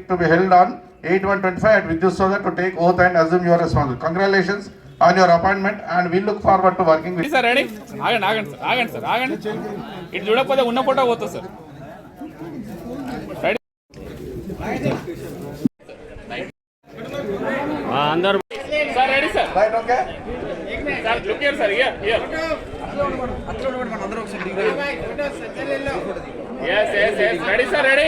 to be held on 8125 at Vidyut Soda to take oath and assume your responsibility. Congratulations on your appointment and we look forward to working with you. Sir ready ఆగండి ఆగండి sir ఆగండి sir ఆగండి ఇటు చూడకపోతే ఉన్న photo పోతుంది sir అందరు sir ready sir Right, okay? Sir look here sir here here yes yes yes ready sir ready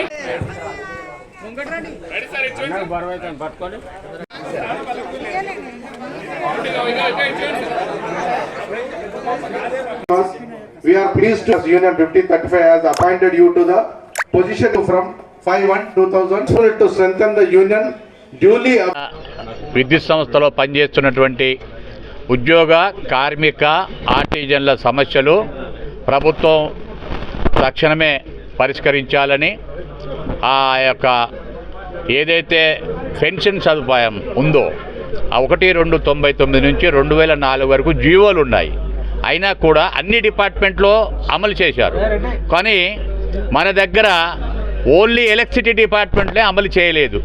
We are pleased to, as Union 1535 has appointed you to the position from 5-1-2000 to strengthen the union duly విద్యుత్ సంస్థలో పనిచేస్తున్నటువంటి ఉద్యోగ కార్మిక ఆర్టిజన్ల సమస్యలు ప్రభుత్వం తక్షణమే పరిష్కరించాలని ఆ యొక్క ఏదైతే పెన్షన్ సదుపాయం ఉందో ఆ ఒకటి రెండు తొంభై తొమ్మిది నుంచి రెండు వేల నాలుగు వరకు జీవోలు ఉన్నాయి. అయినా కూడా అన్ని డిపార్ట్మెంట్లో అమలు చేశారు. కానీ మన దగ్గర ఓన్లీ ఎలక్ట్రిసిటీ డిపార్ట్మెంట్లే అమలు చేయలేదు.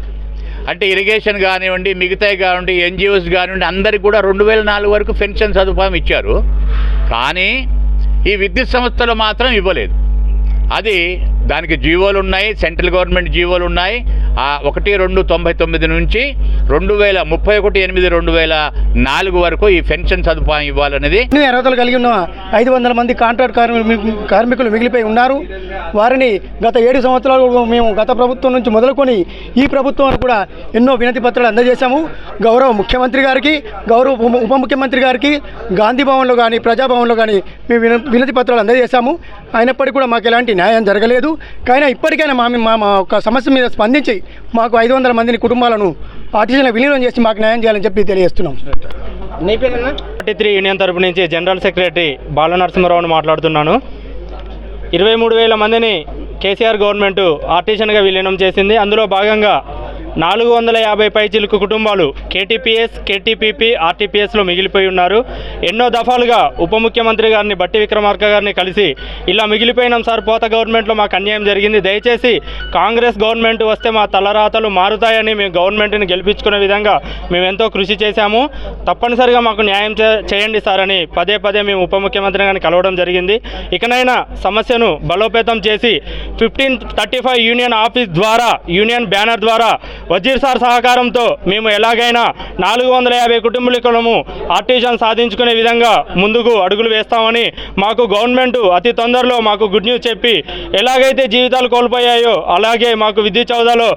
అంటే ఇరిగేషన్ కానివ్వండి మిగతాయి కానివ్వండి ఎన్జిఓస్ కానివ్వండి అందరికి కూడా రెండు వేల నాలుగు వరకు పెన్షన్ సదుపాయం ఇచ్చారు. కానీ ఈ విద్యుత్ సంస్థలు మాత్రం ఇవ్వలేదు. అది దానికి జీవోలు ఉన్నాయి సెంట్రల్ గవర్నమెంట్ జీవోలు ఉన్నాయి. ఆ ఒకటి రెండు తొంభై తొమ్మిది నుంచి రెండు వేల ముప్పై ఒకటి ఎనిమిది రెండు వేల నాలుగు వరకు ఈ పెన్షన్ సదుపాయం ఇవ్వాలనేది అర్హతలు కలిగి ఉన్న ఐదు వందల మంది కాంట్రాక్ట్ కార్మి- కార్మికులు మిగిలిపోయి ఉన్నారు. వారిని గత ఏడు సంవత్సరాలు మేము గత ప్రభుత్వం నుంచి మొదలుకొని ఈ ప్రభుత్వానికి కూడా ఎన్నో వినతి పత్రాలు అందజేశాము. గౌరవ ముఖ్యమంత్రి గారికి గౌరవ ఉప- ఉప ముఖ్యమంత్రి గారికి గాంధీ భవన్లో కానీ ప్రజాభవన్లో కానీ మేము విన- వినతి పత్రాలు అందజేశాము. అయినప్పటికీ కూడా మాకు ఎలాంటి న్యాయం జరగలేదు. కానీ ఇప్పటికైనా మా మా మా ఒక సమస్య మీద స్పందించి మాకు ఐదు వందల మందిని కుటుంబాలను పార్టీషన్ విలీనం చేసి మాకు న్యాయం చేయాలని చెప్పి తెలియజేస్తున్నాం. ఫార్టీ త్రీ యూనియన్ తరపు నుంచి జనరల్ సెక్రటరీ బాల నరసింహారావుని మాట్లాడుతున్నాను. ఇరవై మూడు వేల మందిని కేసీఆర్ గవర్నమెంట్ ఆర్టిషన్గా విలీనం చేసింది. అందులో భాగంగా నాలుగు వందల యాభై పైచిలుకు కుటుంబాలు కేటీపీఎస్ కేటీపీపీ ఆర్టీపీఎస్లో మిగిలిపోయి ఉన్నారు. ఎన్నో దఫాలుగా ఉప ముఖ్యమంత్రి గారిని బట్టి విక్రమార్క గారిని కలిసి ఇలా మిగిలిపోయినాం సార్ పోత గవర్నమెంట్లో మాకు అన్యాయం జరిగింది. దయచేసి కాంగ్రెస్ గవర్నమెంట్ వస్తే మా తలరాతలు మారుతాయని మేము గవర్నమెంట్ని గెలిపించుకునే విధంగా మేము ఎంతో కృషి చేశాము. తప్పనిసరిగా మాకు న్యాయం చేయండి సార్ అని పదే పదే మేము ఉప ముఖ్యమంత్రి గారిని కలవడం జరిగింది. ఇకనైనా సమస్యను బలోపేతం చేసి fifteen thirty five union office ద్వారా యూనియన్ బ్యానర్ ద్వారా వజీర్ సార్ సహకారంతో మేము ఎలాగైనా నాలుగు వందల యాభై కుటుంబీకులము ఆర్టిజన్ సాధించుకునే విధంగా ముందుకు అడుగులు వేస్తామని మాకు గవర్నమెంట్ అతి తొందరలో మాకు గుడ్ న్యూస్ చెప్పి ఎలాగైతే జీవితాలు కోల్పోయాయో అలాగే మాకు విద్యుత్ చౌదాలో